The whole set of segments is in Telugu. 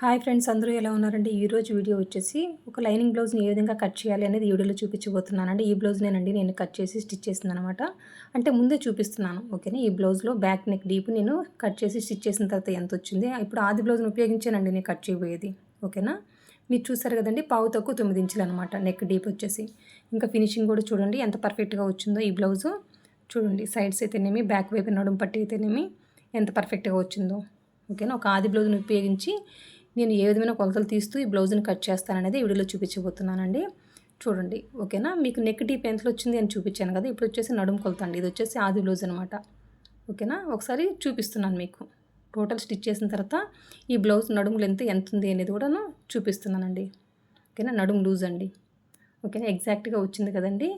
హాయ్ ఫ్రెండ్స్ అందరూ ఎలా ఉన్నారండి? ఈరోజు వీడియో వచ్చేసి ఒక లైనింగ్ బ్లౌజ్ని ఏ విధంగా కట్ చేయాలి అనేది వీడియోలో చూపించబోతున్నానండి. ఈ బ్లౌజ్నేనండి నేను కట్ చేసి స్టిచ్ చేసింది అనమాట అంటే ముందే చూపిస్తున్నాను ఓకేనా? ఈ బ్లౌజ్లో బ్యాక్ నెక్ డీప్ నేను కట్ చేసి స్టిచ్ చేసిన తర్వాత ఎంత వచ్చింది? ఇప్పుడు ఆది బ్లౌజ్ని ఉపయోగించానండి నేను కట్ చేయబోయేది ఓకేనా? మీరు చూసారు కదండి పావు తక్కువ తొమ్మిది ఇంచులు అనమాట నెక్ డీప్ వచ్చేసి. ఇంకా ఫినిషింగ్ కూడా చూడండి ఎంత పర్ఫెక్ట్గా వచ్చిందో ఈ బ్లౌజు. చూడండి సైడ్స్ అయితేనేమి బ్యాక్ వైపు నడుం పట్టి అయితేనేమి ఎంత పర్ఫెక్ట్గా వచ్చిందో ఓకేనా? ఒక ఆది బ్లౌజ్ని ఉపయోగించి నేను ఏ విధమైన కొలతలు తీస్తూ ఈ బ్లౌజ్ని కట్ చేస్తాననేది వీడియోలో చూపించబోతున్నానండి. చూడండి ఓకేనా? మీకు నెక్ డీప్ ఎంతలో వచ్చింది అని చూపించాను కదా ఇప్పుడు వచ్చేసి నడుము కొలత అండి. ఇది వచ్చేసి ఆది బ్లౌజ్ అనమాట ఓకేనా? ఒకసారి చూపిస్తున్నాను మీకు. టోటల్ స్టిచ్ చేసిన తర్వాత ఈ బ్లౌజ్ నడుము లెంత్ ఎంత ఉంది అనేది కూడాను చూపిస్తున్నానండి. ఓకేనా? నడుము లూజ్ అండి. ఓకేనా? ఎగ్జాక్ట్గా వచ్చింది కదండి.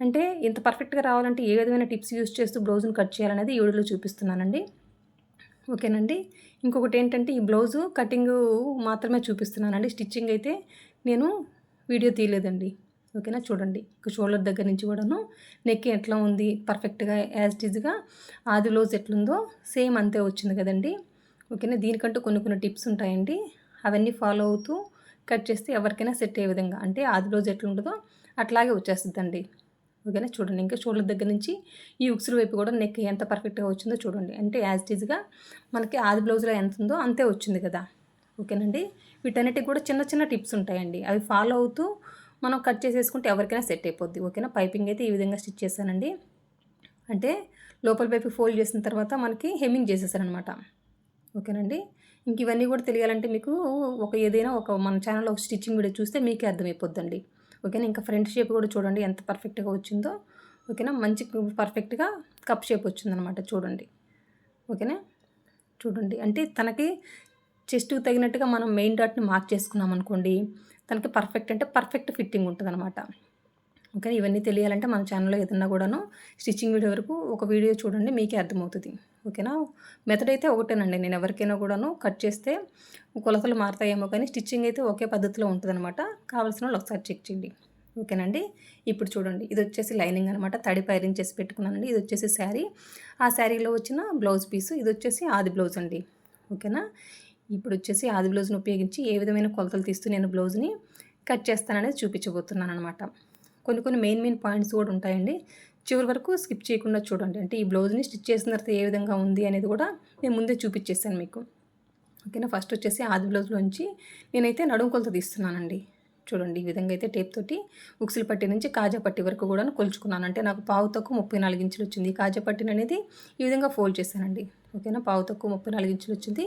అంటే ఇంత పర్ఫెక్ట్గా రావాలంటే ఏ విధమైన టిప్స్ యూస్ చేస్తూ బ్లౌజ్ని కట్ చేయాలనేది ఈ వీడియోలో చూపిస్తున్నానండి. ఓకేనండి. ఇంకొకటి ఏంటంటే ఈ బ్లౌజు కటింగ్ మాత్రమే చూపిస్తున్నానండి. స్టిచ్చింగ్ అయితే నేను వీడియో తీయలేదండి. ఓకేనా? చూడండి. ఇక షోల్డర్ దగ్గర నుంచి కూడాను నెక్ ఎట్లా ఉంది? పర్ఫెక్ట్గా యాజ్ టీజ్గా ఆది బ్లౌజ్ ఎట్లుందో సేమ్ అంతే వచ్చింది కదండి. ఓకేనా? దీనికంటూ కొన్ని కొన్ని టిప్స్ ఉంటాయండి. అవన్నీ ఫాలో అవుతూ కట్ చేస్తే ఎవరికైనా సెట్ అయ్యే విధంగా అంటే ఆది బ్లౌజ్ ఎట్లుంటుందో అట్లాగే వచ్చేస్తుందండి. ఓకేనా? చూడండి ఇంకా షోల్డర్ దగ్గర నుంచి ఈ ఉక్సుల వైపు కూడా నెక్ ఎంత పర్ఫెక్ట్గా వచ్చిందో చూడండి. అంటే యాజ్ టీజ్గా మనకి ఆది బ్లౌజ్లో ఎంత ఉందో అంతే వచ్చింది కదా. ఓకేనండి? వీటన్నిటికి కూడా చిన్న చిన్న టిప్స్ ఉంటాయండి. అవి ఫాలో అవుతూ మనం కట్ చేసేసుకుంటే ఎవరికైనా సెట్ అయిపోద్ది. ఓకేనా? పైపింగ్ అయితే ఈ విధంగా స్టిచ్ చేశానండి. అంటే లోపల వైపు ఫోల్డ్ చేసిన తర్వాత మనకి హెమ్మింగ్ చేసేసారనమాట ఓకేనండి? ఇంక ఇవన్నీ కూడా తెలియాలంటే మీకు ఒక ఏదైనా ఒక మన ఛానల్లో ఒక స్టిచ్చింగ్ వీడియో చూస్తే మీకే అర్థమైపోద్దండి. ఓకేనా? ఇంకా ఫ్రంట్ షేప్ కూడా చూడండి ఎంత పర్ఫెక్ట్గా వచ్చిందో. ఓకేనా? మంచి పర్ఫెక్ట్గా కప్ షేప్ వచ్చిందనమాట చూడండి. ఓకేనా? చూడండి. అంటే తనకి చెస్ట్ తగినట్టుగా మనం మెయిన్ డాట్ని మార్క్ చేసుకున్నాం అనుకోండి తనకి పర్ఫెక్ట్ అంటే పర్ఫెక్ట్ ఫిట్టింగ్ ఉంటుంది అనమాట ఓకే ఇవన్నీ తెలియాలంటే మన ఛానల్లో ఏదన్నా కూడాను స్టిచ్చింగ్ వీడియో వరకు ఒక వీడియో చూడండి మీకే అర్థమవుతుంది. ఓకేనా? మెథడ్ అయితే ఒకటేనండి. నేను ఎవరికైనా కూడాను కట్ చేస్తే కొలతలు మారుతాయేమో కానీ స్టిచ్చింగ్ అయితే ఒకే పద్ధతిలో ఉంటుందన్నమాట. కావాల్సిన వాళ్ళు ఒకసారి చెక్ చేయండి. ఓకేనండి? ఇప్పుడు చూడండి. ఇది వచ్చేసి లైనింగ్ అనమాట తడి పైరింగ్ చేసి పెట్టుకున్నానండి. ఇది వచ్చేసి శారీ. ఆ శారీలో వచ్చిన బ్లౌజ్ పీస్. ఇది వచ్చేసి ఆది బ్లౌజ్ అండి. ఓకేనా? ఇప్పుడు వచ్చేసి ఆది బ్లౌజ్ని ఉపయోగించి ఏ విధమైన కొలతలు తీస్తూ నేను బ్లౌజ్ని కట్ చేస్తాననేది చూపించబోతున్నాను అనమాట కొన్ని కొన్ని మెయిన్ మెయిన్ పాయింట్స్ కూడా ఉంటాయండి. చివరి వరకు స్కిప్ చేయకుండా చూడండి. అంటే ఈ బ్లౌజ్ని స్టిచ్ చేసిన తర్వాత ఏ విధంగా ఉంది అనేది కూడా నేను ముందే చూపించేసాను మీకు. ఓకేనా? ఫస్ట్ వచ్చేసి ఆది బ్లౌజ్లోంచి నేనైతే నడుము కొలత తీస్తున్నానండి. చూడండి ఈ విధంగా అయితే టేప్ తోటి ఉక్సుల పట్టి నుంచి కాజా పట్టి వరకు కూడా కొలుచుకున్నాను. అంటే నాకు పావు తక్కువ ముప్పై నాలుగు ఇంచులు వచ్చింది. కాజా పట్టిన అనేది ఈ విధంగా ఫోల్డ్ చేశానండి. ఓకేనా? పావు తక్కువ ముప్పై నాలుగు ఇంచులు వచ్చింది.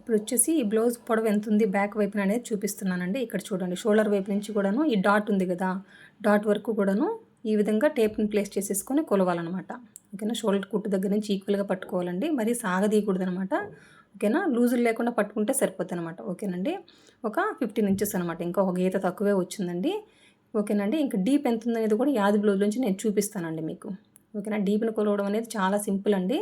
ఇప్పుడు వచ్చేసి ఈ బ్లౌజ్ పొడవు ఎంత ఉంది బ్యాక్ వైపున అనేది చూపిస్తున్నానండి. ఇక్కడ చూడండి షోల్డర్ వైపు నుంచి కూడాను ఈ డాట్ ఉంది కదా. డాట్ వరకు కూడాను ఈ విధంగా టేప్ని ప్లేస్ చేసేసుకొని కొలవాలన్నమాట. ఓకేనా? షోల్డర్ కుట్టు దగ్గర నుంచి ఈక్వల్గా పట్టుకోవాలండి. మరీ సాగదీయకూడదు అనమాట ఓకేనా? లూజులు లేకుండా పట్టుకుంటే సరిపోద్ది అనమాట ఓకేనండి? ఒక ఫిఫ్టీన్ ఇంచెస్ అనమాట ఇంకా ఒక గీత తక్కువే వచ్చిందండి. ఓకేనండి? ఇంకా డీప్ ఎంత ఉందనేది కూడా యాది బ్లౌజ్ నుంచి నేను చూపిస్తానండి మీకు. ఓకేనా? డీప్ని కొలవడం అనేది చాలా సింపుల్ అండి.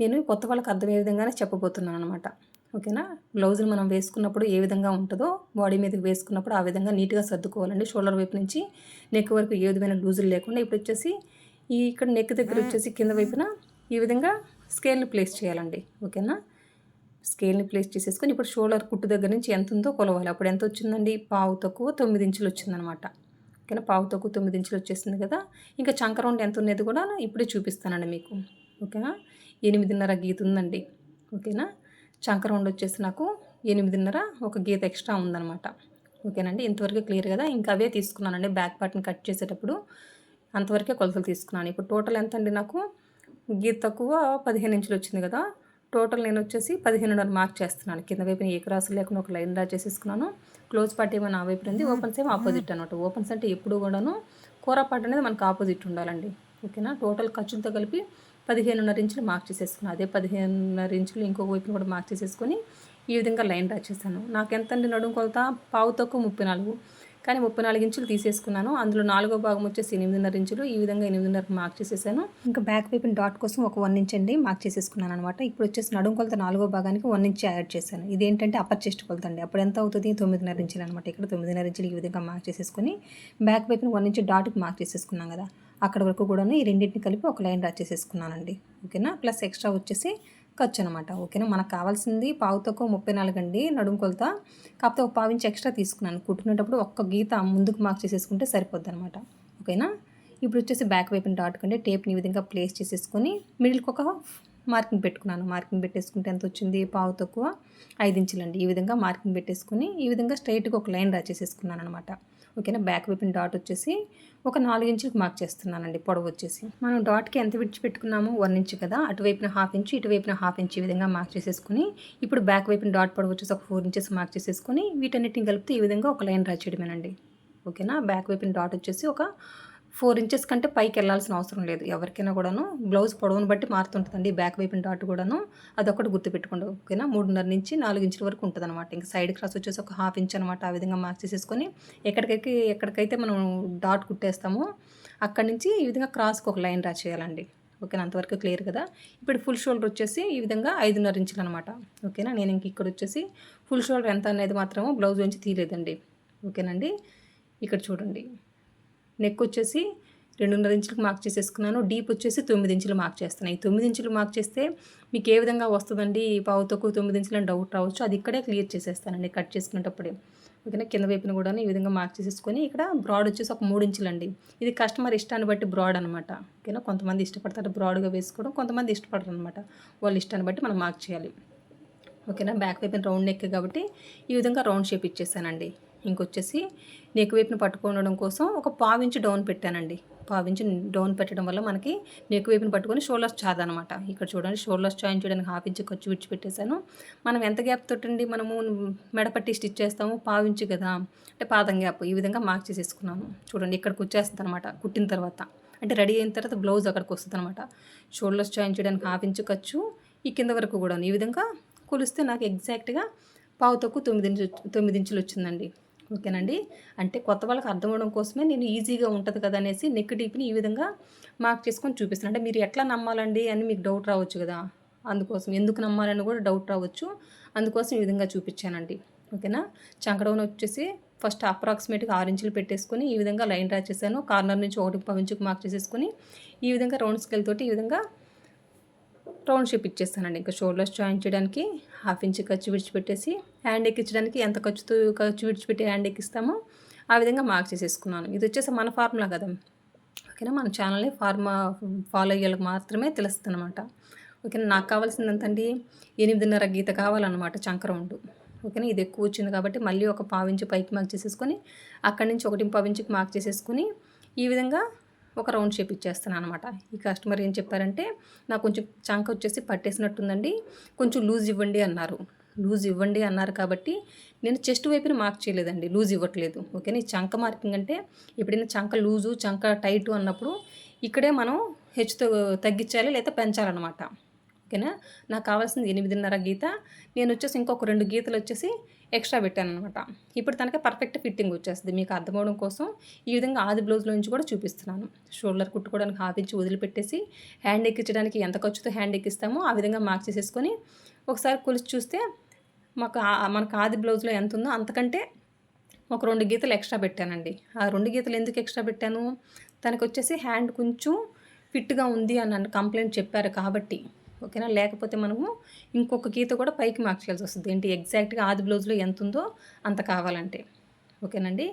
నేను కొత్త వాళ్ళకి అర్థమయ్యే విధంగానే చెప్పబోతున్నాను అనమాట ఓకేనా? బ్లౌజ్ని మనం వేసుకున్నప్పుడు ఏ విధంగా ఉంటుందో బాడీ మీదకి వేసుకున్నప్పుడు ఆ విధంగా నీట్గా సర్దుకోవాలండి. షోల్డర్ వైపు నుంచి నెక్ వరకు ఏ విధమైన లూజులు లేకుండా ఇప్పుడు వచ్చేసి ఈ ఇక్కడ నెక్ దగ్గర వచ్చేసి కింద వైపున ఈ విధంగా స్కేల్ని ప్లేస్ చేయాలండి. ఓకేనా? స్కేల్ని ప్లేస్ చేసేసుకొని ఇప్పుడు షోల్డర్ కుట్టు దగ్గర నుంచి ఎంత ఉందో కొలవాలి. అప్పుడు ఎంత వచ్చిందండి? పావు తక్కువ తొమ్మిది ఇంచులు వచ్చిందనమాట. ఓకేనా? పావు తక్కువ తొమ్మిది ఇంచులు వచ్చేసింది కదా? ఇంకా చంక రౌండ్ ఎంత ఉన్నది కూడా ఇప్పుడే చూపిస్తానండి మీకు. ఓకేనా? ఎనిమిదిన్నర గీత ఉందండి. ఓకేనా? చంక వచ్చేసి నాకు ఎనిమిదిన్నర ఒక గీత ఎక్స్ట్రా ఉందనమాట ఓకేనండి? ఇంతవరకు క్లియర్ కదా? ఇంకా అవే తీసుకున్నానండి. బ్యాక్ పార్ట్ని కట్ చేసేటప్పుడు అంతవరకే కొలతలు తీసుకున్నాను. ఇప్పుడు టోటల్ ఎంత అండి నాకు? గీత తక్కువ పదిహేను ఇంచులు వచ్చింది కదా? టోటల్ నేను వచ్చేసి పదిహేనున్నర మార్క్ చేస్తున్నాను. కింద వైపున ఏ క్రాస్ లేకుండా ఒక లైన్ డ్రా చేసేసుకున్నాను. క్లోజ్ పార్ట్ ఏమో నా వైపు ఉంది. ఓపెన్స్ ఏమో ఆపోజిట్ అనమాట ఓపెన్స్ అంటే ఎప్పుడు కూడాను కూర పార్ట్ అనేది మనకు ఆపోజిట్ ఉండాలండి. ఓకేనా? టోటల్ ఖర్చులతో కలిపి పదిహేనున్నర ఇంచులు మార్క్ చేసేసుకున్నాను అదే పదిహేనున్నర ఇంచులు ఇంకొక వైపున కూడా మార్క్ చేసేసుకొని ఈ విధంగా లైన్ డ్రా చేశాను. నాకు ఎంత అండి నడుము కొలత పావు తక్కువ ముప్పై నాలుగు. కానీ ముప్పై నాలుగు ఇంచులు తీసేసుకున్నాను. అందులో నాలుగో భాగం వచ్చేసి ఎనిమిదిన్నర ఇంచులు. ఈ విధంగా ఎనిమిదిన్నరకు మార్క్ చేసేసాను. ఇంకా బ్యాక్ వైపున డాట్ కోసం ఒక వన్ ఇంచ్ అండి మార్క్ చేసేసుకున్నాను అనమాట ఇప్పుడు వచ్చేసి నడుము కొలత నాలుగో భాగానికి వన్ ఇంచ్ యాడ్ చేశాను. ఇదేంటంటే అప్పర్ చెస్ట్ కొలత అండి అప్పుడు ఎంత అవుతుంది? తొమ్మిదిన్నర ఇంచులు అనమాట ఇక్కడ తొమ్మిదిన్నర ఇంచులు ఈ విధంగా మార్క్ చేసేసుకుని బ్యాక్ వైపున వన్ ఇంచ్ డాట్కి మార్క్ చేసేసుకున్నాం కదా. అక్కడ వరకు కూడా ఈ రెండింటిని కలిపి ఒక లైన్ డ్రా చేసేసుకున్నానండి. ఓకేనా? ప్లస్ ఎక్స్ట్రా వచ్చేసి ఖర్చు అనమాట ఓకేనా? మనకు కావాల్సింది పావు తక్కువ ముప్పై నాలుగు అండి నడుము కొలత. కాకపోతే ఒక పావించి ఎక్స్ట్రా తీసుకున్నాను. కుట్టుకునేటప్పుడు ఒక్క గీత ముందుకు మార్క్ చేసేసుకుంటే సరిపోద్ది అనమాట ఓకేనా? ఇప్పుడు వచ్చేసి బ్యాక్ వైపున డాట్ కంటే టేప్ని ఈ విధంగా ప్లేస్ చేసేసుకొని మిడిల్కి ఒక మార్కింగ్ పెట్టుకున్నాను. మార్కింగ్ పెట్టేసుకుంటే ఎంత వచ్చింది? పావు తక్కువ ఐదు ఇంచులండి. ఈ విధంగా మార్కింగ్ పెట్టేసుకుని ఈ విధంగా స్ట్రైట్గా ఒక లైన్ డ్రా చేసేసుకున్నాను అనమాట ఓకేనా? బ్యాక్ వైపున డాట్ వచ్చేసి ఒక నాలుగు ఇంచులకు మార్క్ చేస్తున్నానండి పొడవు వచ్చేసి. మనం డాట్కి ఎంత విడిచిపెట్టుకున్నామో వన్ ఇంచ్ కదా అటువైపున హాఫ్ ఇంచ్ ఇటువైపున హాఫ్ ఇంచ్ ఈ విధంగా మార్క్ చేసేసుకుని ఇప్పుడు బ్యాక్ వైపున డాట్ పొడవు వచ్చేసి ఒక ఫోర్ ఇంచెస్ మార్క్ చేసేసుకుని వీటన్నిటిని కలిపితే ఈ విధంగా ఒక లైన్ రాచేయడమేనండి ఓకేనా? బ్యాక్ వైపున డాట్ వచ్చేసి ఒక ఫోర్ ఇంచెస్ కంటే పైకి వెళ్ళాల్సిన అవసరం లేదు. ఎవరికైనా కూడాను బ్లౌజ్ పొడవును బట్టి మారుతుంటుందండి. బ్యాక్ వైపున డాట్ కూడాను అదొకటి గుర్తుపెట్టుకోండి. ఓకేనా? మూడున్నర నుంచి నాలుగు ఇంచుల వరకు ఉంటుంది అనమాట ఇంకా సైడ్ క్రాస్ వచ్చేసి ఒక హాఫ్ ఇంచ్ అనమాట ఆ విధంగా మార్క్ చేసేసుకొని ఎక్కడికైతే ఎక్కడికైతే మనం డాట్ కుట్టేస్తామో అక్కడి నుంచి ఈ విధంగా క్రాస్కి ఒక లైన్ డ్రా చేయాలండి. ఓకేనా? అంతవరకు క్లియర్ కదా? ఇప్పుడు ఫుల్ షోల్డర్ వచ్చేసి ఈ విధంగా ఐదున్నర ఇంచులు అనమాట ఓకేనా? నేను ఇంక ఇక్కడ వచ్చేసి ఫుల్ షోల్డర్ ఎంత అనేది మాత్రము బ్లౌజ్ నుంచి తీయలేదండి. ఓకేనండి? ఇక్కడ చూడండి. నెక్ వచ్చేసి రెండున్నర ఇంచులకు మార్క్ చేసేసుకున్నాను. డీప్ వచ్చేసి తొమ్మిది ఇంచులు మార్క్ చేస్తున్నాను. ఈ తొమ్మిది ఇంచులు మార్క్ చేస్తే మీకు ఏ విధంగా వస్తుందండి? పావు తక్కువ తొమ్మిది ఇంచులు అని డౌట్ రావచ్చు. అది ఇక్కడే క్లియర్ చేసేస్తానండి కట్ చేసుకునేటప్పుడే. ఓకేనా? కింద వైపున కూడా ఈ విధంగా మార్క్ చేసేసుకొని ఇక్కడ బ్రాడ్ వచ్చేసి ఒక మూడు ఇంచులు అండి ఇది కస్టమర్ ఇష్టాన్ని బట్టి బ్రాడ్ అనమాట ఓకేనా? కొంతమంది ఇష్టపడతారు బ్రాడ్గా వేసుకోవడం కొంతమంది ఇష్టపడరు అనమాట వాళ్ళ ఇష్టాన్ని బట్టి మనం మార్క్ చేయాలి. ఓకేనా? బ్యాక్ వైపున రౌండ్ నెక్ కాబట్టి ఈ విధంగా రౌండ్ షేప్ ఇచ్చేసానండి. ఇంకొచ్చేసి నెక్ వైపున పట్టుకోవడం కోసం ఒక పావించి డౌన్ పెట్టానండి. పావించి డౌన్ పెట్టడం వల్ల మనకి నెక్ వైపున పట్టుకొని షోల్డర్స్ అనమాట ఇక్కడ చూడండి షోల్డర్స్ జాయిన్ చేయడానికి హాఫ్ ఇంచ్ ఖర్చు విడిచి పెట్టేశాను మనం ఎంత గ్యాప్ తోటండి మనము మెడపట్టి స్టిచ్ చేస్తాము? పావించి కదా. అంటే పాదం గ్యాప్ ఈ విధంగా మార్క్ చేసేసుకున్నాను. చూడండి ఇక్కడికి వచ్చేస్తుంది అనమాట కుట్టిన తర్వాత. అంటే రెడీ అయిన తర్వాత బ్లౌజ్ అక్కడికి వస్తుంది అనమాట షోల్డర్స్ జాయిన్ చేయడానికి హాఫ్ ఇంచ్ ఖర్చు ఈ కింద వరకు కూడా ఈ విధంగా కొలిస్తే నాకు ఎగ్జాక్ట్గా పావు తక్కువ తొమ్మిది ఇంచు తొమ్మిది ఇంచులు వచ్చిందండి. ఓకేనండి. అంటే కొత్త వాళ్ళకి అర్థం అవడం కోసమే నేను ఈజీగా ఉంటుంది కదా అనేసి నెక్ డీప్ని ఈ విధంగా మార్క్ చేసుకొని చూపిస్తాను. అంటే మీరు ఎట్లా నమ్మాలండి అని మీకు డౌట్ రావచ్చు కదా. అందుకోసం ఎందుకు నమ్మాలని కూడా డౌట్ రావచ్చు. అందుకోసం ఈ విధంగా చూపించానండి. ఓకేనా? చంకడౌన్ వచ్చేసి ఫస్ట్ అప్రాక్సిమేట్గా ఆరు ఇంచులు పెట్టేసుకొని ఈ విధంగా లైన్ డ్రా చేశాను. కార్నర్ నుంచి ఒకటి పది మార్క్ చేసేసుకుని ఈ విధంగా రౌండ్ స్కేల్ తోటి ఈ విధంగా రౌండ్ షేప్ ఇచ్చేస్తానండి. ఇంకా షోల్డర్స్ జాయిన్ చేయడానికి హాఫ్ ఇంచ్ ఖర్చు విడిచిపెట్టేసి హ్యాండ్ ఎక్కించడానికి ఎంత ఖర్చుతో ఖర్చు విడిచిపెట్టి హ్యాండ్ ఎక్కిస్తామో ఆ విధంగా మార్క్ చేసేసుకున్నాను. ఇది వచ్చేసి మన ఫార్ములా కదా. ఓకేనా? మన ఛానల్ని ఫార్మా ఫాలో అయ్యేలకు మాత్రమే తెలుస్తుంది అనమాట ఓకేనా? నాకు కావాల్సింది ఎంతండి? ఎనిమిదిన్నర గీత కావాలన్నమాట చంకరౌండ్ ఓకేనా? ఇది ఎక్కువ వచ్చింది కాబట్టి మళ్ళీ ఒక పావించి పైకి మార్క్ చేసేసుకొని అక్కడి నుంచి ఒకటి పావించికి మార్క్ చేసేసుకొని ఈ విధంగా ఒక రౌండ్ షేప్ ఇచ్చేస్తాను అనమాట ఈ కస్టమర్ ఏం చెప్పారంటే నాకు కొంచెం చంక వచ్చేసి పట్టేసినట్టుందండి కొంచెం లూజ్ ఇవ్వండి అన్నారు. లూజ్ ఇవ్వండి అన్నారు కాబట్టి నేను చెస్ట్ వైపుని మార్క్ చేయలేదండి లూజ్ ఇవ్వట్లేదు. ఓకేనా? ఈ చంక మార్కింగ్ అంటే ఎప్పుడైనా చంక లూజు చంక టైటు అన్నప్పుడు ఇక్కడే మనం హెచ్చుతో తగ్గించాలి లేదా పెంచాలన్నమాట. ఓకేనా? నాకు కావాల్సింది ఎనిమిదిన్నర గీత. నేను వచ్చేసి ఇంకొక రెండు గీతలు వచ్చేసి ఎక్స్ట్రా పెట్టాను అనమాట ఇప్పుడు తనకి పర్ఫెక్ట్ ఫిట్టింగ్ వచ్చేస్తుంది. మీకు అర్థమవడం కోసం ఈ విధంగా ఆది బ్లౌజ్లో నుంచి కూడా చూపిస్తున్నాను. షోల్డర్ కుట్టుకోవడానికి హాఫ్ ఇంచ్ వదిలిపెట్టేసి హ్యాండ్ ఎక్కించడానికి ఎంత ఖర్చుతో హ్యాండ్ ఎక్కిస్తామో ఆ విధంగా మార్క్ చేసేసుకొని ఒకసారి కొలిసి చూస్తే మాకు మనకు ఆది బ్లౌజ్లో ఎంత ఉందో అంతకంటే ఒక రెండు గీతలు ఎక్స్ట్రా పెట్టానండి. ఆ రెండు గీతలు ఎందుకు ఎక్స్ట్రా పెట్టాను? తనకు వచ్చేసి హ్యాండ్ కొంచెం ఫిట్గా ఉంది అని నన్ను కంప్లైంట్ చెప్పారు కాబట్టి. ఓకేనా? లేకపోతే మనము ఇంకొక గీత కూడా పైకి మార్క్ చేయాల్సి వస్తుంది. ఏంటి? ఎగ్జాక్ట్గా ఆది బ్లౌజ్లో ఎంత ఉందో అంత కావాలంటే. ఓకేనండి?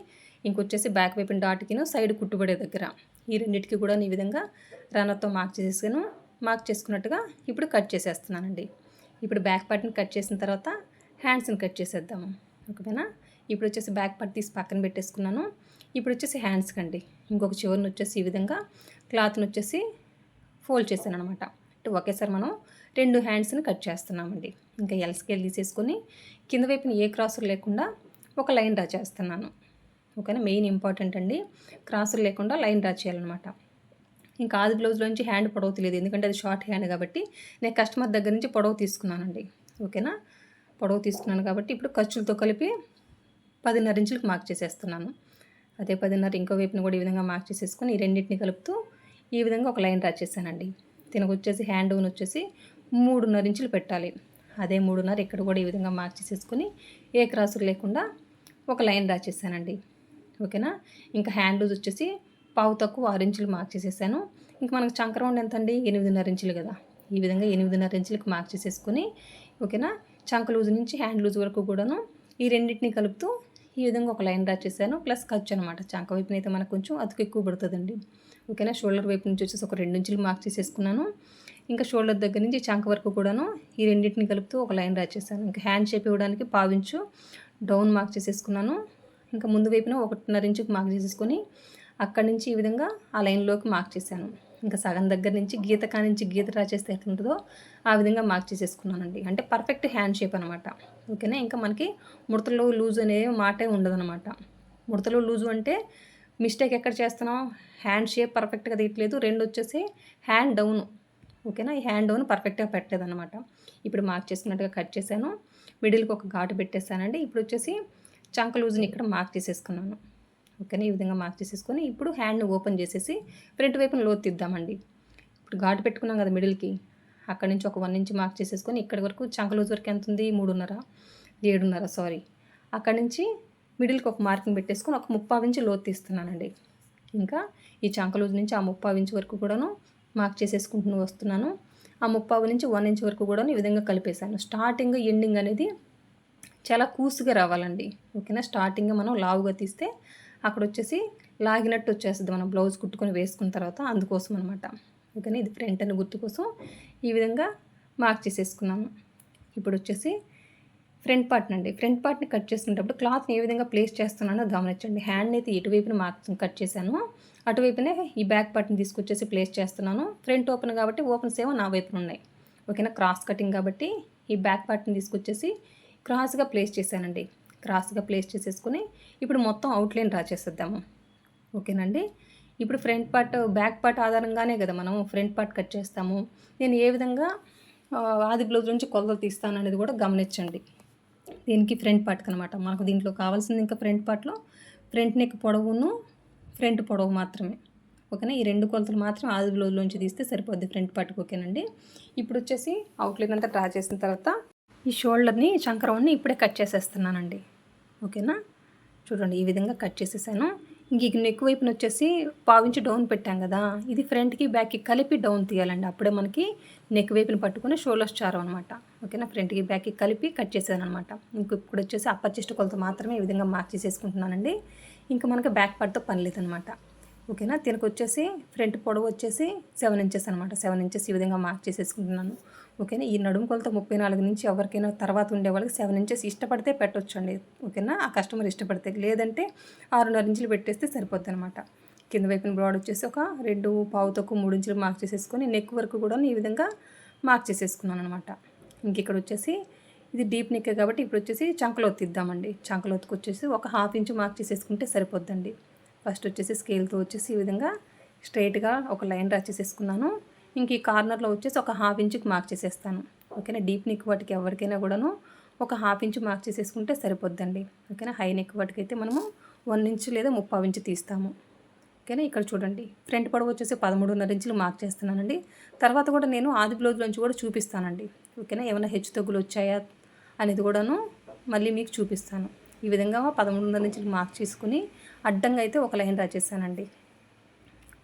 ఇంకొచ్చేసి బ్యాక్ వైపున డాట్కిను సైడ్ కుట్టుబడే దగ్గర. ఈ రెండింటికి కూడా ఈ విధంగా రన్నర్తో మార్క్ చేసేసాను మార్క్ చేసుకున్నట్టుగా ఇప్పుడు కట్ చేసేస్తున్నానండి. ఇప్పుడు బ్యాక్ పార్ట్ని కట్ చేసిన తర్వాత హ్యాండ్స్ని కట్ చేసేద్దాము. ఓకేనా? ఇప్పుడు వచ్చేసి బ్యాక్ పార్ట్ తీసి పక్కన పెట్టేసుకున్నాను. ఇప్పుడు వచ్చేసి హ్యాండ్స్కి అండి ఇంకొక చివరిని వచ్చేసి ఈ విధంగా క్లాత్ని వచ్చేసి ఫోల్డ్ చేశాను అనమాట ఒకేసారి మనం రెండు హ్యాండ్స్ని కట్ చేస్తున్నామండి. ఇంకా ఎల్ స్కేల్ తీసేసుకొని కింద వైపున ఏ క్రాసులు లేకుండా ఒక లైన్ డ్రా చేస్తున్నాను. ఓకేనా? మెయిన్ ఇంపార్టెంట్ అండి. క్రాసులు లేకుండా లైన్ డ్రా చేయాలన్నమాట. ఇంకా ఆది బ్లౌజ్లోంచి హ్యాండ్ పొడవు తెలియదు. ఎందుకంటే అది షార్ట్ హ్యాండ్ కాబట్టి నేను కస్టమర్ దగ్గర నుంచి పొడవు తీసుకున్నానండి. ఓకేనా? పొడవు తీసుకున్నాను కాబట్టి ఇప్పుడు ఖర్చులతో కలిపి పదిన్నర ఇంచులకు మార్క్ చేసేస్తున్నాను. అదే పదిన్నర ఇంకో వైపున కూడా ఈ విధంగా మార్క్ చేసేసుకొని ఈ రెండింటిని కలుపుతూ ఈ విధంగా ఒక లైన్ డ్రా చేశానండి. దీనికి వచ్చేసి హ్యాండ్ ఓన్ వచ్చేసి మూడున్నర ఇంచులు పెట్టాలి. అదే మూడున్నర ఇక్కడ కూడా ఈ విధంగా మార్క్ చేసేసుకొని ఏ క్రాసులు లేకుండా ఒక లైన్ డ్రా చేశానండి ఓకేనా? ఇంకా హ్యాండ్ లూజ్ వచ్చేసి పావు తక్కువ ఆరు ఇంచులు మార్క్ చేసేసాను. ఇంకా మనకు చంకరౌండ్ ఎంత అండి ఎనిమిదిన్నర ఇంచులు కదా. ఈ విధంగా ఎనిమిదిన్నర ఇంచులకు మార్క్ చేసేసుకొని ఓకేనా? చంక లూజ్ నుంచి హ్యాండ్ లూజ్ వరకు కూడాను ఈ రెండింటిని కలుపుతూ ఈ విధంగా ఒక లైన్ డ్రా చేశాను ప్లస్ ఖర్చు అనమాట చంక వైపున అయితే మనకు కొంచెం అతుకు ఎక్కువ పడుతుందండి. ఓకేనా షోల్డర్ వైపు నుంచి వచ్చేసి ఒక రెండు ఇంచులు మార్క్ చేసేసుకున్నాను. ఇంకా షోల్డర్ దగ్గర నుంచి చంక వరకు కూడాను ఈ రెండింటిని కలుపుతూ ఒక లైన్ డ్రా చేశాను ఇంకా హ్యాండ్ షేప్ ఇవ్వడానికి పావించు డౌన్ మార్క్ చేసేసుకున్నాను. ఇంకా ముందు వైపున ఒకటిన్నర ఇంచుకి మార్క్ చేసేసుకొని అక్కడి నుంచి ఈ విధంగా ఆ లైన్లోకి మార్క్ చేశాను. ఇంకా సగం దగ్గర నుంచి గీత కానించి గీత డ్రా చేస్తే ఎట్లుంటుందో ఆ విధంగా మార్క్ చేసేసుకున్నానండి. అంటే పర్ఫెక్ట్ హ్యాండ్ షేప్ అనమాట ఓకేనా? ఇంకా మనకి ముడతలో లూజ్ అనే మాటే ఉండదనమాట ముడతలు లూజు అంటే మిస్టేక్ ఎక్కడ చేస్తున్నాం హ్యాండ్ షేప్ పర్ఫెక్ట్గా తీయట్లేదు. రెండు వచ్చేసి హ్యాండ్ డౌన్. ఓకేనా? ఈ హ్యాండ్ డౌన్ పర్ఫెక్ట్గా పెట్టలేదు అనమాట ఇప్పుడు మార్క్ చేసుకున్నట్టుగా కట్ చేశాను. మిడిల్కి ఒక ఘాటు పెట్టేశానండి. ఇప్పుడు వచ్చేసి చంక లూజ్ని ఇక్కడ మార్క్ చేసేసుకున్నాను. ఓకేనా? ఈ విధంగా మార్క్ చేసేసుకొని ఇప్పుడు హ్యాండ్ని ఓపెన్ చేసేసి ఫ్రంట్ వైపున లోతు తీద్దామండి. ఇప్పుడు ఘాటు పెట్టుకున్నాం కదా మిడిల్కి. అక్కడ నుంచి ఒక వన్ ఇంచ్ మార్క్ చేసేసుకొని ఇక్కడి వరకు చంక లూజ్ వరకు ఎంత ఉంది? మూడున్నర ఏడున్నర సారీ. అక్కడ నుంచి మిడిల్కి ఒక మార్కింగ్ పెట్టేసుకొని ఒక ముప్పావు ఇంచు లోతు తీస్తున్నానండి. ఇంకా ఈ చంక నుంచి ఆ ముప్పావు ఇంచు వరకు కూడాను మార్క్ చేసేసుకుంటూ వస్తున్నాను. ఆ ముప్పావు నుంచి వన్ ఇంచ్ వరకు కూడా ఈ విధంగా కలిపేశాను. స్టార్టింగ్ ఎండింగ్ అనేది చాలా కూసుగా రావాలండి. ఓకేనా? స్టార్టింగ్ మనం లావుగా తీస్తే అక్కడ వచ్చేసి లాగినట్టు వచ్చేస్తుంది. మనం బ్లౌజ్ కుట్టుకొని వేసుకున్న తర్వాత అందుకోసం అనమాట ఓకేనా? ఇది ఫ్రంట్ అని గుర్తు కోసం ఈ విధంగా మార్క్ చేసేసుకున్నాను. ఇప్పుడు వచ్చేసి ఫ్రంట్ పార్ట్ అండి. ఫ్రంట్ పార్ట్ని కట్ చేసుకునేటప్పుడు క్లాత్ని ఏ విధంగా ప్లేస్ చేస్తున్నానో గమనించండి. హ్యాండ్ అయితే ఇటువైపున మార్క్ కట్ చేశాను. అటువైపునే ఈ బ్యాక్ పార్ట్ని తీసుకొచ్చేసి ప్లేస్ చేస్తున్నాను. ఫ్రంట్ ఓపెన్ కాబట్టి ఓపెన్స్ ఏమో నా వైపున ఉన్నాయి. ఓకేనా? క్రాస్ కటింగ్ కాబట్టి ఈ బ్యాక్ పార్ట్ని తీసుకొచ్చేసి క్రాస్గా ప్లేస్ చేశానండి. క్రాస్గా ప్లేస్ చేసేసుకుని ఇప్పుడు మొత్తం అవుట్లైన్ డ్రా చేసేద్దాము. ఓకేనండి ఇప్పుడు ఫ్రంట్ పార్ట్ బ్యాక్ పార్ట్ ఆధారంగానే కదా మనం ఫ్రంట్ పార్ట్ కట్ చేస్తాము. నేను ఏ విధంగా ఆది బ్లౌజ్ నుంచి కొలతలు తీస్తాను అనేది కూడా గమనించండి. దీనికి ఫ్రంట్ పార్ట్కి అనమాట మనకు దీంట్లో కావాల్సింది ఇంకా ఫ్రంట్ పార్ట్లో ఫ్రంట్ నెక్ పొడవును ఫ్రంట్ పొడవు మాత్రమే. ఓకేనా? ఈ రెండు కొలతలు మాత్రం ఆది బ్లౌజ్లోంచి తీస్తే సరిపోద్ది ఫ్రంట్ పార్ట్కి ఓకేనండి? ఇప్పుడు వచ్చేసి అవుట్లైన్ అంతా డ్రా చేసిన తర్వాత ఈ షోల్డర్ని శంకరవుని ఇప్పుడే కట్ చేసేస్తున్నానండి. ఓకేనా? చూడండి ఈ విధంగా కట్ చేసేసాను. ఇంక నెక్ వైపున వచ్చేసి పావించి డౌన్ పెట్టాం కదా ఇది ఫ్రంట్కి బ్యాక్కి కలిపి డౌన్ తీయాలండి. అప్పుడే మనకి నెక్ వైపున పట్టుకుని షోల్డర్స్ చారం అనమాట ఓకేనా? ఫ్రంట్కి బ్యాక్కి కలిపి కట్ చేసాను అనమాట ఇంక ఇప్పుడు వచ్చేసి అప్పర్ చెస్ట్ కొలత మాత్రమే ఈ విధంగా మార్క్ చేసేసుకుంటున్నానండి. ఇంకా మనకి బ్యాక్ పార్ట్తో పని లేదనమాట ఓకేనా? దీనికి వచ్చేసి ఫ్రంట్ పొడవు వచ్చేసి సెవెన్ ఇంచెస్ అనమాట సెవెన్ ఇంచెస్ ఈ విధంగా మార్క్ చేసేసుకుంటున్నాను. ఓకేనా? ఈ నడుము కొలత ముప్పై నాలుగు నుంచి ఎవరికైనా తర్వాత ఉండే వాళ్ళకి సెవెన్ ఇంచెస్ ఇష్టపడితే పెట్టొచ్చండి. ఓకేనా? ఆ కస్టమర్ ఇష్టపడితే. లేదంటే ఆరున్నర ఇంచులు పెట్టేస్తే సరిపోద్ది అనమాట కింద వైపున బ్రాడ్ వచ్చేసి ఒక రెండు పావు తక్కువ మూడు ఇంచులు మార్క్ చేసేసుకొని నెక్ వరకు కూడా ఈ విధంగా మార్క్ చేసేసుకున్నాను అనమాట ఇంక ఇక్కడ వచ్చేసి ఇది డీప్ నెక్ కాబట్టి ఇప్పుడు వచ్చేసి చంకలోతు ఇద్దామండి. చంకలోతుకు వచ్చేసి ఒక హాఫ్ ఇంచు మార్క్ చేసేసుకుంటే సరిపోద్దండి. ఫస్ట్ వచ్చేసి స్కేల్తో వచ్చేసి ఈ విధంగా స్ట్రైట్గా ఒక లైన్ డ్రా చేసేసుకున్నాను. ఇంక ఈ కార్నర్లో వచ్చేసి ఒక హాఫ్ ఇంచుకి మార్క్ చేసేస్తాను. ఓకేనా? డీప్ నెక్ వాటికి ఎవరికైనా కూడాను ఒక హాఫ్ ఇంచు మార్క్ చేసేసుకుంటే సరిపోద్దండి. ఓకేనా? హై నెక్ వాటికి అయితే మనము వన్ ఇంచు లేదా ముప్పావు ఇంచు తీస్తాము. ఓకేనా? ఇక్కడ చూడండి. ఫ్రంట్ పొడవు వచ్చేసి పదమూడున్నర ఇంచులు మార్క్ చేస్తున్నానండి. తర్వాత కూడా నేను ఆది బ్లౌజ్లోంచి కూడా చూపిస్తానండి. ఓకేనా? ఏమైనా హెచ్చు తగ్గులు వచ్చాయా అనేది కూడాను మళ్ళీ మీకు చూపిస్తాను. ఈ విధంగా పదమూడున్నర ఇంచులు మార్క్ చేసుకుని అడ్డంగా అయితే ఒక లైన్ డ్రా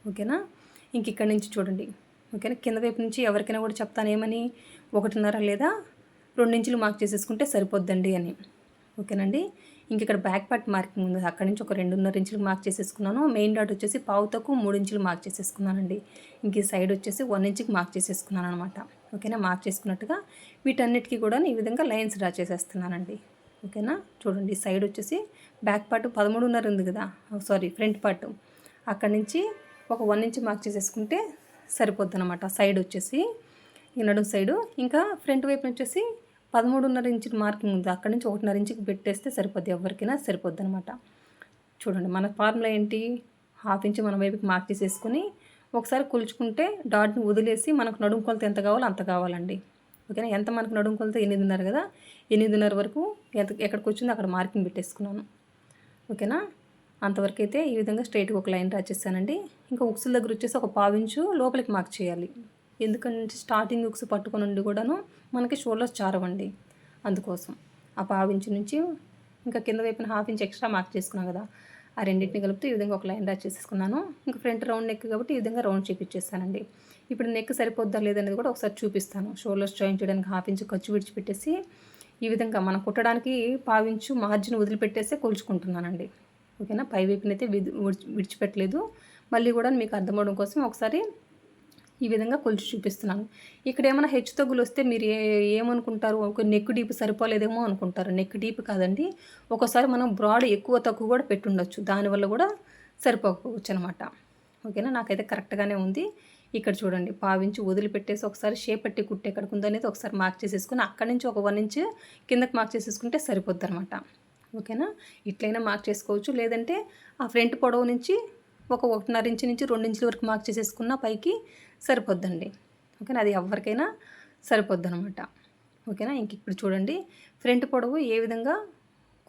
ఓకేనా? ఇంక ఇక్కడ నుంచి చూడండి. ఓకేనా? కింద వైపు నుంచి ఎవరికైనా కూడా చెప్తాను ఏమని ఒకటిన్నర లేదా రెండించులు మార్క్ చేసేసుకుంటే సరిపోద్దండి అని. ఓకేనండి? ఇంక ఇక్కడ బ్యాక్ పార్ట్ మార్కింగ్ ఉంది. అక్కడ నుంచి ఒక రెండున్నర ఇంచులు మార్క్ చేసేసుకున్నాను. మెయిన్ డాట్ వచ్చేసి పావుతకు మూడు ఇంచులు మార్క్ చేసేసుకున్నానండి. ఇంక ఈ సైడ్ వచ్చేసి వన్ ఇంచుకి మార్క్ చేసేసుకున్నాను అనమాట ఓకేనా? మార్క్ చేసుకున్నట్టుగా వీటన్నిటికీ కూడా ఈ విధంగా లైన్స్ డ్రా చేసేస్తున్నానండి. ఓకేనా? చూడండి సైడ్ వచ్చేసి బ్యాక్ పార్ట్ పదమూడున్నర ఉంది కదా? సారీ ఫ్రంట్ పార్ట్ అక్కడి నుంచి ఒక వన్ ఇంచ్ మార్క్ చేసేసుకుంటే సరిపోద్ది అనమాట సైడ్ వచ్చేసి ఈ నడుము సైడు. ఇంకా ఫ్రంట్ వైపు వచ్చేసి పదమూడున్నర ఇంచు మార్కింగ్ ఉంది. అక్కడ నుంచి ఒకటిన్నర ఇంచుకి పెట్టేస్తే సరిపోద్ది. ఎవరికైనా సరిపోద్ది అనమాట చూడండి మన ఫార్ములా ఏంటి? హాఫ్ ఇంచ్ మన వైపుకి మార్క్ చేసేసుకుని ఒకసారి కొలుచుకుంటే డాట్ని వదిలేసి మనకు నడుము కొలత ఎంత కావాలో అంత కావాలండి. ఓకేనా? ఎంత మనకు నడుము కొలత? ఎనిమిదిన్నర కదా? ఎనిమిదిన్నర వరకు ఎంత ఎక్కడికి వచ్చిందో అక్కడ మార్కింగ్ పెట్టేసుకున్నాను. ఓకేనా? అంతవరకు అయితే ఈ విధంగా స్ట్రైట్గా ఒక లైన్ రాచేస్తానండి ఇంకా ఉక్సుల దగ్గర వచ్చేసి ఒక పావించు లోపలికి మార్క్ చేయాలి. ఎందుకంటే స్టార్టింగ్ ఉక్స్ పట్టుకుని ఉండి కూడాను మనకి షోల్డర్స్ చారవండి అందుకోసం. ఆ పావించు నుంచి ఇంకా కింద వైపున హాఫ్ ఇంచ్ ఎక్స్ట్రా మార్క్ చేసుకున్నాం కదా ఆ రెండింటిని కలిపితే ఈ విధంగా ఒక లైన్ డ్రా చేసేసుకున్నాను. ఇంకా ఫ్రంట్ రౌండ్ నెక్ కాబట్టి ఈ విధంగా రౌండ్ చేపించేస్తానండి ఇప్పుడు నెక్ సరిపోద్దా లేదనేది కూడా ఒకసారి చూపిస్తాను. షోల్డర్స్ జాయిన్ చేయడానికి హాఫ్ ఇంచ్ ఖర్చు విడిచిపెట్టేసి ఈ విధంగా మనం కుట్టడానికి పావించు మార్జిన్ వదిలిపెట్టేసే కొలుచుకుంటున్నానండి. ఓకేనా? పై వైపునైతే విడిచిపెట్టలేదు. మళ్ళీ కూడా మీకు అర్థమవడం కోసం ఒకసారి ఈ విధంగా కొలిచి చూపిస్తున్నాను. ఇక్కడ ఏమైనా హెచ్చు తగ్గులు వస్తే మీరు ఏ ఏమనుకుంటారు? ఒక నెక్ డీప్ సరిపోలేదేమో అనుకుంటారు. నెక్ డీప్ కాదండి. ఒకసారి మనం బ్రాడ్ ఎక్కువ తక్కువ కూడా పెట్టుండొచ్చు. దానివల్ల కూడా సరిపోకపోవచ్చు అనమాట ఓకేనా? నాకైతే కరెక్ట్గానే ఉంది. ఇక్కడ చూడండి. పావించి వదిలిపెట్టేసి ఒకసారి షేప్ పట్టి కుట్టే ఎక్కడికి ఉందనేది ఒకసారి మార్క్ చేసేసుకుని అక్కడి నుంచి ఒక వన్ ఇంచ్ కిందకి మార్క్ చేసేసుకుంటే సరిపోద్ది అనమాట ఓకేనా? ఇట్లయినా మార్క్ చేసుకోవచ్చు. లేదంటే ఆ ఫ్రంట్ పొడవు నుంచి ఒక ఒకటిన్నర ఇంచు నుంచి రెండు ఇంచుల వరకు మార్క్ చేసేసుకున్న పైకి సరిపోద్దండి. ఓకేనా? అది ఎవరికైనా సరిపోద్ది అనమాట ఓకేనా? ఇంక ఇప్పుడు చూడండి. ఫ్రంట్ పొడవు ఏ విధంగా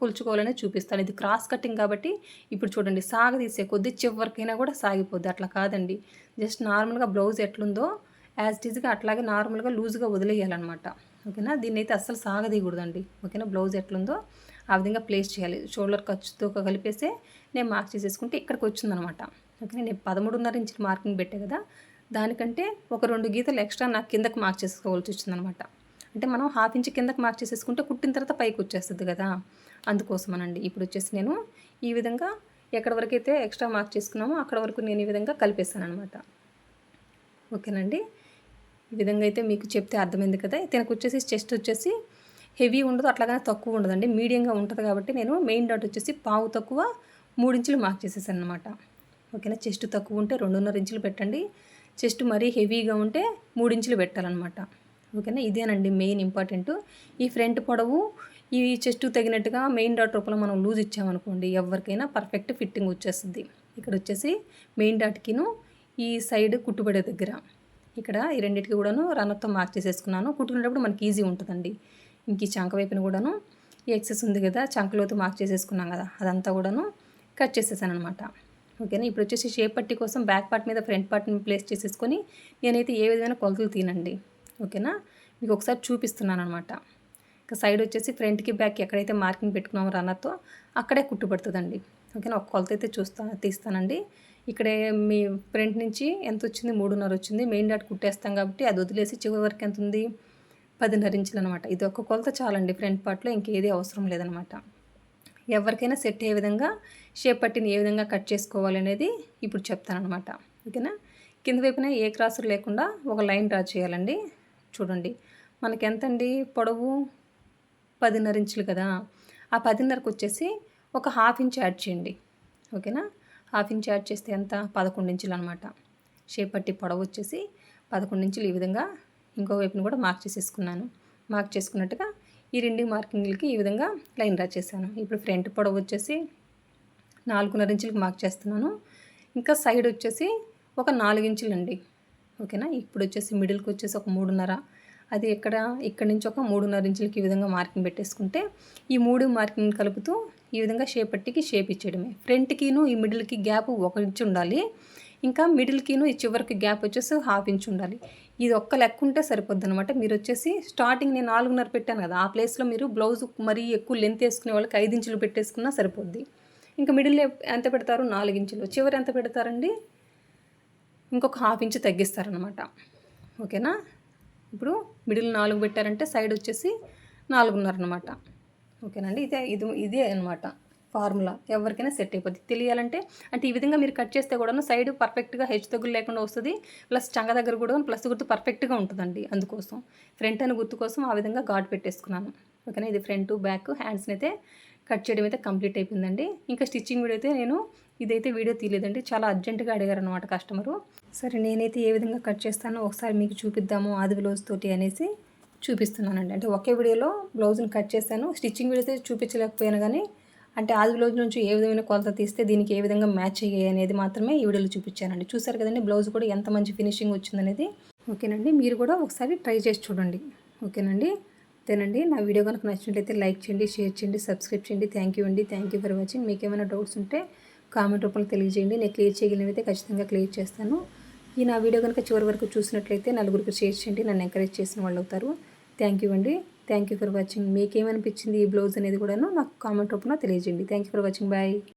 కొలుచుకోవాలని చూపిస్తాను. ఇది క్రాస్ కటింగ్ కాబట్టి ఇప్పుడు చూడండి. సాగదీసే కొద్ది చివరికైనా కూడా సాగిపోద్ది. అట్లా కాదండి. జస్ట్ నార్మల్గా బ్లౌజ్ ఎట్లుందో యాజ్ ఇట్ అట్లాగే నార్మల్గా లూజ్గా వదిలేయాలన్నమాట. ఓకేనా? దీన్ని అయితే అస్సలు సాగదీయకూడదండి. ఓకేనా? బ్లౌజ్ ఎట్లుందో ఆ విధంగా ప్లేస్ చేయాలి. షోల్డర్ ఖర్చుతో కలిపేస్తే నేను మార్క్ చేసేసుకుంటే ఇక్కడికి వచ్చిందనమాట. ఓకే నేను పదమూడున్నర ఇంచులు మార్కింగ్ పెట్టే కదా దానికంటే ఒక రెండు గీతలు ఎక్స్ట్రా నాకు కిందకి మార్క్ చేసుకోవాల్సి వచ్చిందనమాట. అంటే మనం హాఫ్ ఇంచ్ కిందకి మార్క్ చేసేసుకుంటే కుట్టిన తర్వాత పైకి వచ్చేస్తుంది కదా అందుకోసమనండి. ఇప్పుడు వచ్చేసి నేను ఈ విధంగా ఎక్కడ వరకు అయితే ఎక్స్ట్రా మార్క్ చేసుకున్నామో అక్కడ వరకు నేను ఈ విధంగా కలిపేస్తాను అనమాట ఓకేనండి? ఈ విధంగా అయితే మీకు చెప్తే అర్థమైంది కదా? తనకు వచ్చేసి చెస్ట్ వచ్చేసి హెవీ ఉండదు అట్లాగానే తక్కువ ఉండదండి. మీడియంగా ఉంటుంది కాబట్టి నేను మెయిన్ డాట్ వచ్చేసి పావు తక్కువ మూడు ఇంచులు మార్క్ చేసేసాను అనమాట ఓకేనా? చెస్ట్ తక్కువ ఉంటే రెండున్నర ఇంచులు పెట్టండి. చెస్ట్ మరీ హెవీగా ఉంటే మూడు ఇంచులు పెట్టాలన్నమాట. ఓకేనా? ఇదేనండి మెయిన్ ఇంపార్టెంట్. ఈ ఫ్రంట్ పొడవు ఈ చెస్ట్ తగినట్టుగా మెయిన్ డాట్ రూపంలో మనం లూజ్ ఇచ్చామనుకోండి ఎవరికైనా పర్ఫెక్ట్ ఫిట్టింగ్ వచ్చేస్తుంది. ఇక్కడ వచ్చేసి మెయిన్ డాట్కిను ఈ సైడ్ కుట్టుబడే దగ్గర. ఇక్కడ ఈ రెండింటికి కూడాను రన్నర్తో మార్క్ చేసేసుకున్నాను. కుట్టుకునేటప్పుడు మనకి ఈజీ ఉంటుందండి. ఇంక ఈ చంక వైపున కూడాను ఈ ఎక్సెస్ ఉంది కదా చంకలోతు మార్క్ చేసేసుకున్నాం కదా అదంతా కూడాను కట్ చేసేసాను అనమాట ఓకేనా ఇప్పుడు వచ్చేసి షేప్ పట్టి కోసం బ్యాక్ పార్ట్ మీద ఫ్రంట్ పార్ట్ని ప్లేస్ చేసేసుకొని నేనైతే ఏ విధమైన కొలతలు తీనండి ఓకేనా మీకు ఒకసారి చూపిస్తున్నాను అనమాట ఇంకా సైడ్ వచ్చేసి ఫ్రంట్కి బ్యాక్ ఎక్కడైతే మార్కింగ్ పెట్టుకున్నామో రన్నర్తో అక్కడే కుట్టుపడుతుందండి ఓకేనా ఒక కొలత అయితే చూస్తా తీస్తానండి. ఇక్కడే మీ ఫ్రంట్ నుంచి ఎంత వచ్చింది? మూడున్నర వచ్చింది. మెయిన్ డాట్ కుట్టేస్తాం కాబట్టి అది వదిలేసి చివరి వరకు ఎంత ఉంది? పదిన్నర ఇంచులు అనమాట ఇది ఒక కొలత చాలండి. ఫ్రంట్ పార్ట్లో ఇంకేది అవసరం లేదనమాట ఎవరికైనా సెట్ అయ్యే విధంగా షేప్ పట్టిని ఏ విధంగా కట్ చేసుకోవాలి అనేది ఇప్పుడు చెప్తానమాట ఓకేనా? కింద వైపున ఏ క్రాసులు లేకుండా ఒక లైన్ డ్రా చేయాలండి. చూడండి. మనకి ఎంతండి పొడవు పదిన్నర ఇంచులు కదా. ఆ పదిన్నరకు వచ్చేసి ఒక హాఫ్ ఇంచ్ యాడ్ చేయండి. ఓకేనా? హాఫ్ ఇంచ్ యాడ్ చేస్తే ఎంత? పదకొండు ఇంచులు అనమాట షేప్ పట్టి పొడవు వచ్చేసి పదకొండు ఇంచులు ఈ విధంగా ఇంకో వైపును కూడా మార్క్ చేసేసుకున్నాను. మార్క్ చేసుకున్నట్టుగా ఈ రెండు మార్కింగ్లకి ఈ విధంగా లైన్ డ్రా చేశాను. ఇప్పుడు ఫ్రంట్ పొడవు వచ్చేసి నాలుగున్నర ఇంచులకు మార్క్ చేస్తున్నాను. ఇంకా సైడ్ వచ్చేసి ఒక నాలుగు ఇంచులు అండి ఓకేనా ఇప్పుడు వచ్చేసి మిడిల్కి వచ్చేసి ఒక మూడున్నర. అది ఎక్కడ? ఇక్కడ నుంచి ఒక మూడున్నర ఇంచులకి ఈ విధంగా మార్కింగ్ పెట్టేసుకుంటే ఈ మూడు మార్కింగ్ కలుపుతూ ఈ విధంగా షేప్ పట్టికి షేప్ ఇచ్చేయడమే. ఫ్రంట్కిను ఈ మిడిల్కి గ్యాప్ ఒక ఇంచు ఉండాలి. ఇంకా మిడిల్కిను ఈ చివరికి గ్యాప్ వచ్చేసి హాఫ్ ఇంచ్ ఉండాలి. ఇది ఒక్క లెక్క ఉంటే సరిపోద్ది అనమాట మీరు వచ్చేసి స్టార్టింగ్ నేను నాలుగున్నర పెట్టాను కదా ఆ ప్లేస్లో మీరు బ్లౌజ్ మరీ ఎక్కువ లెంత్ వేసుకునే వాళ్ళకి ఐదు ఇంచులు పెట్టేసుకున్నా సరిపోద్ది. ఇంకా మిడిల్ ఎంత పెడతారు? నాలుగు ఇంచులు. చివరి ఎంత పెడతారండి? ఇంకొక హాఫ్ ఇంచు తగ్గిస్తారనమాట ఓకేనా? ఇప్పుడు మిడిల్ నాలుగు పెట్టారంటే సైడ్ వచ్చేసి నాలుగున్నర అనమాట ఓకేనండి? ఇదే ఇది ఇదే అనమాట ఫార్ములా ఎవరికైనా సెట్ అయిపోద్ది. తెలియాలంటే అంటే ఈ విధంగా మీరు కట్ చేస్తే కూడా సైడ్ పర్ఫెక్ట్గా హెచ్ తగ్గులు లేకుండా వస్తుంది. ప్లస్ చంగ దగ్గర కూడా ప్లస్ గుర్తు పర్ఫెక్ట్గా ఉంటుందండి అందుకోసం. ఫ్రంట్ అని గుర్తు కోసం ఆ విధంగా ఘాట్ పెట్టేసుకున్నాను. ఓకేనా ఇది ఫ్రంట్ బ్యాక్ హ్యాండ్స్ని అయితే కట్ చేయడం అయితే కంప్లీట్ అయిపోయిందండి. ఇంకా స్టిచ్చింగ్ వీడియో అయితే నేను ఇదైతే వీడియో తీయలేదండి. చాలా అర్జెంటుగా అడిగారు అనమాట కస్టమరు సరే నేనైతే ఏ విధంగా కట్ చేస్తానో ఒకసారి మీకు చూపిద్దాము ఆది బ్లౌజ్ తోటి అనేసి చూపిస్తున్నానండి. అంటే ఒకే వీడియోలో బ్లౌజ్ని కట్ చేస్తాను స్టిచ్చింగ్ వీడియో అయితే చూపించలేకపోయాను కానీ అంటే ఆది బ్లౌజ్ నుంచి ఏ విధమైన కొలత తీస్తే దీనికి ఏ విధంగా మ్యాచ్ అయ్యాయి అనేది మాత్రమే ఈ వీడియోలో చూపించానండి. చూసారు కదండి బ్లౌజ్ కూడా ఎంత మంచి ఫినిషింగ్ వచ్చిందనేది. ఓకేనండి మీరు కూడా ఒకసారి ట్రై చేసి చూడండి. ఓకేనండి అంతేనండి నా వీడియో కనుక నచ్చినట్లయితే లైక్ చేయండి షేర్ చేయండి సబ్స్క్రైబ్ చేయండి. థ్యాంక్ యూ అండి. Thank you for watching. మీకు ఏమైనా డౌట్స్ ఉంటే కామెంట్ రూపంలో తెలియజేయండి. నేను క్లియర్ చేయగలిగినవైతే ఖచ్చితంగా క్లియర్ చేస్తాను. ఈ నా వీడియో కనుక చివరి వరకు చూసినట్లయితే నలుగురికి షేర్ చేయండి. నన్ను ఎంకరేజ్ చేసిన వాళ్ళు అవుతారు. థ్యాంక్ యూ అండి. థ్యాంక్ యూ ఫర్ వాచింగ్ మీకేమనిపించింది ఈ బ్లౌజ్ అనేది కూడాను నాకు కామెంట్ రూపంలో తెలియజేయండి. Thank you for watching bye